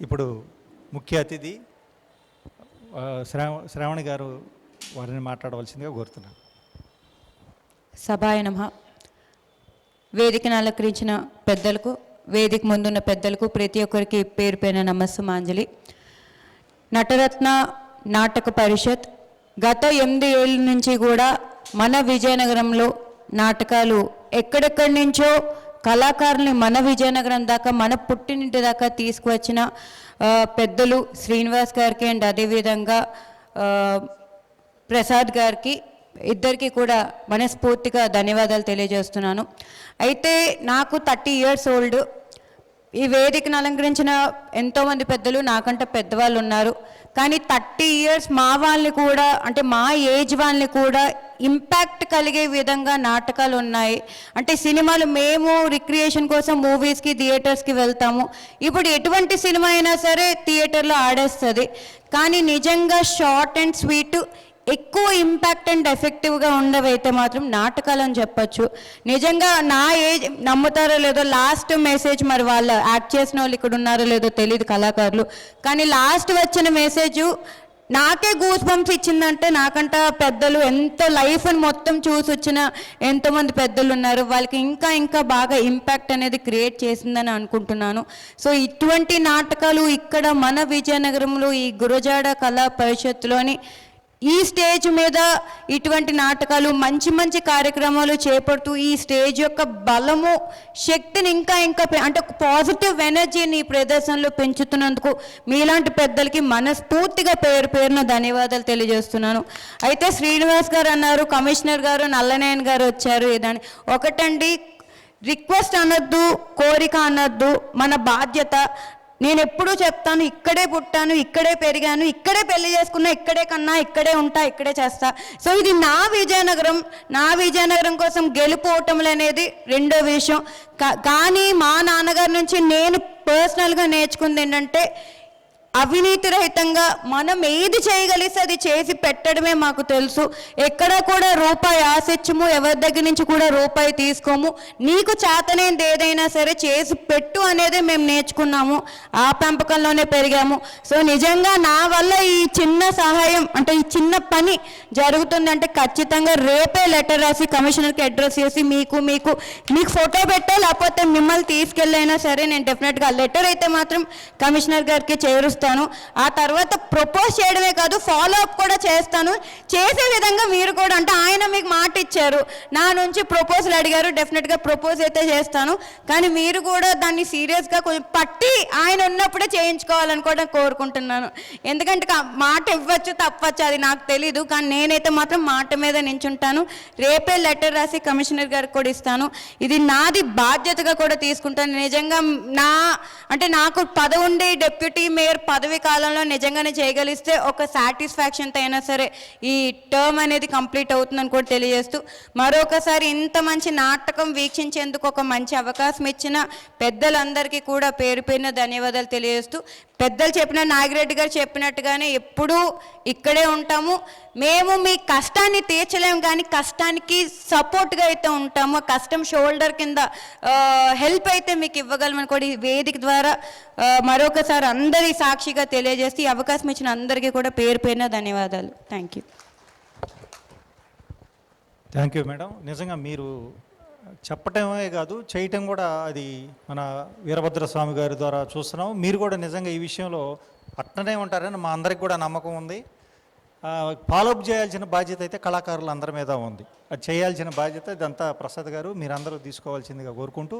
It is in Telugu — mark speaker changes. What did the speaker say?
Speaker 1: ఇప్పుడు ముఖ్య అతిథి శ్రావ శ్రావణి గారు వారిని మాట్లాడవలసిందిగా కోరుతున్నాను.
Speaker 2: సభాయ నమ. వేదికను అలంకరించిన పెద్దలకు వేదిక ముందున్న పెద్దలకు ప్రతి ఒక్కరికి పేరు పైన నమస్సుమాంజలి. నటరత్న నాటక పరిషత్ గత ఎనిమిది ఏళ్ళ నుంచి కూడా మన విజయనగరంలో నాటకాలు ఎక్కడెక్కడి నుంచో కళాకారుల్ని మన విజయనగరం దాకా మన పుట్టినింటి దాకా తీసుకువచ్చిన పెద్దలు శ్రీనివాస్ గారికి అండ్ అదేవిధంగా ప్రసాద్ గారికి ఇద్దరికి కూడా మనస్ఫూర్తిగా ధన్యవాదాలు తెలియజేస్తున్నాను. అయితే నాకు థర్టీ ఇయర్స్ ఓల్డ్. ఈ వేదికను అలంకరించిన ఎంతోమంది పెద్దలు నాకంటే పెద్దవాళ్ళు ఉన్నారు. కానీ థర్టీ ఇయర్స్ మా వాళ్ళని కూడా అంటే మా ఏజ్ వాళ్ళని కూడా ఇంపాక్ట్ కలిగే విధంగా నాటకాలు ఉన్నాయి. అంటే సినిమాలు మేము రిక్రియేషన్ కోసం మూవీస్కి థియేటర్స్కి వెళ్తాము. ఇప్పుడు ఎటువంటి సినిమా అయినా సరే థియేటర్లో ఆడేస్తుంది. కానీ నిజంగా షార్ట్ అండ్ స్వీట్ ఎక్కువ ఇంపాక్ట్ అండ్ ఎఫెక్టివ్గా ఉండవైతే మాత్రం నాటకాలు అని చెప్పొచ్చు. నిజంగా నా ఏజ్ నమ్ముతారో లేదో లాస్ట్ మెసేజ్ మరి వాళ్ళు యాక్ట్ చేసిన వాళ్ళు ఇక్కడ ఉన్నారో లేదో తెలియదు కళాకారులు. కానీ లాస్ట్ వచ్చిన మెసేజ్ నాకే గూస్ బంప్స్ ఇచ్చిందంటే నాకంట పెద్దలు ఎంత లైఫ్ని మొత్తం చూసి వచ్చిన ఎంతోమంది పెద్దలు ఉన్నారు వాళ్ళకి ఇంకా ఇంకా బాగా ఇంపాక్ట్ అనేది క్రియేట్ చేసిందని అనుకుంటున్నాను. సో ఇటువంటి నాటకాలు ఇక్కడ మన విజయనగరంలో ఈ గురజాడ కళా పరిషత్తులోని ఈ స్టేజ్ మీద ఇటువంటి నాటకాలు మంచి మంచి కార్యక్రమాలు చేపడుతూ ఈ స్టేజ్ యొక్క బలము శక్తిని ఇంకా ఇంకా అంటే పాజిటివ్ ఎనర్జీని ఈ ప్రదర్శనలో పెంచుతున్నందుకు మీలాంటి పెద్దలకి మనస్ఫూర్తిగా పేరు పేరున ధన్యవాదాలు తెలియజేస్తున్నాను. అయితే శ్రీనివాస్ గారు అన్నారు కమిషనర్ గారు నల్లనాయన్ గారు వచ్చారు ఇదని ఒకటండి రిక్వెస్ట్ అనొద్దు కోరిక అనొద్దు మన బాధ్యత నేను ఎప్పుడూ చెప్తాను ఇక్కడే పుట్టాను ఇక్కడే పెరిగాను ఇక్కడే పెళ్ళి చేసుకున్నా ఇక్కడే కన్నా ఇక్కడే ఉంటా ఇక్కడే చేస్తా. సో ఇది నా విజయనగరం నా విజయనగరం కోసం గెలుపు ఓటములు అనేది రెండో విషయం. కా- కానీ మా నాన్నగారి నుంచి నేను పర్సనల్గా నేర్చుకుంది ఏంటంటే అవినీతి రహితంగా మనం ఏది చేయగలిస్తే అది చేసి పెట్టడమే మాకు తెలుసు. ఎక్కడ కూడా రూపాయి ఆశించము ఎవరి దగ్గర నుంచి కూడా రూపాయి తీసుకోము. నీకు చేతనేది ఏదైనా సరే చేసి పెట్టు అనేది మేము నేర్చుకున్నాము. ఆ పెంపకంలోనే పెరిగాము. సో నిజంగా నా వల్ల ఈ చిన్న సహాయం అంటే ఈ చిన్న పని జరుగుతుంది అంటే ఖచ్చితంగా రేపే లెటర్ రాసి కమిషనర్కి అడ్రస్ చేసి మీకు మీకు మీకు ఫోటో పెట్టా లేకపోతే మిమ్మల్ని తీసుకెళ్ళైనా సరే నేను డెఫినెట్గా లెటర్ అయితే మాత్రం కమిషనర్ గారికి చేరుస్తాను ఆ తర్వాత ప్రపోజ్ చేయడమే కాదు ఫాలో అప్ కూడా చేస్తాను. చేసే విధంగా మీరు కూడా అంటే ఆయన మీకు మాట ఇచ్చారు. నా నుంచి ప్రపోజల్ అడిగారు డెఫినెట్గా ప్రపోజ్ అయితే చేస్తాను. కానీ మీరు కూడా దాన్ని సీరియస్గా కొంచెం పట్టి ఆయన ఉన్నప్పుడే చేయించుకోవాలని కూడా కోరుకుంటున్నాను. ఎందుకంటే మాట ఇవ్వచ్చు తప్పచ్చు అది నాకు తెలీదు. కానీ నేనైతే మాత్రం మాట మీద నించుంటాను. రేపే లెటర్ రాసి కమిషనర్ గారికి కూడా ఇస్తాను. ఇది నాది బాధ్యతగా కూడా తీసుకుంటాను. నిజంగా నా అంటే నాకు పదవుండే డెప్యూటీ మేయర్ పదవి కాలంలో నిజంగానే చేయగలిస్తే ఒక సాటిస్ఫాక్షన్తో అయినా సరే ఈ టర్మ్ అనేది కంప్లీట్ అవుతుందని కూడా తెలియజేస్తూ మరొకసారి ఇంత మంచి నాటకం వీక్షించేందుకు ఒక మంచి అవకాశం ఇచ్చిన పెద్దలందరికీ కూడా పేరు పేరున ధన్యవాదాలు తెలియజేస్తూ పెద్దలు చెప్పిన నాగిరెడ్డి గారు చెప్పినట్టుగానే ఎప్పుడూ ఇక్కడే ఉంటాము. మేము మీ కష్టాన్ని తీర్చలేము కానీ కష్టానికి సపోర్ట్గా అయితే ఉంటాము. కష్టం షోల్డర్ కింద హెల్ప్ అయితే మీకు ఇవ్వగలమని కూడా ఈ వేదిక ద్వారా మరొకసారి అందరి సాక్షిగా తెలియజేసి ఈ అవకాశం ఇచ్చిన అందరికీ కూడా పేరు పేరున ధన్యవాదాలు. Thank you
Speaker 1: thank you madam నిజంగా మీరు చెప్పటమే కాదు చేయటం కూడా అది మన వీరభద్ర స్వామి గారి ద్వారా చూస్తున్నాం మీరు కూడా నిజంగా ఈ విషయంలో అట్టనే ఉంటారని మా అందరికి కూడా నమ్మకం ఉంది. ఫాలోఅప్ చేయాల్సిన బాధ్యత అయితే కళాకారులు అందరి మీద ఉంది. అది చేయాల్సిన బాధ్యత ఇదంతా ప్రసాద్ గారు మీరందరూ తీసుకోవాల్సిందిగా కోరుకుంటూ.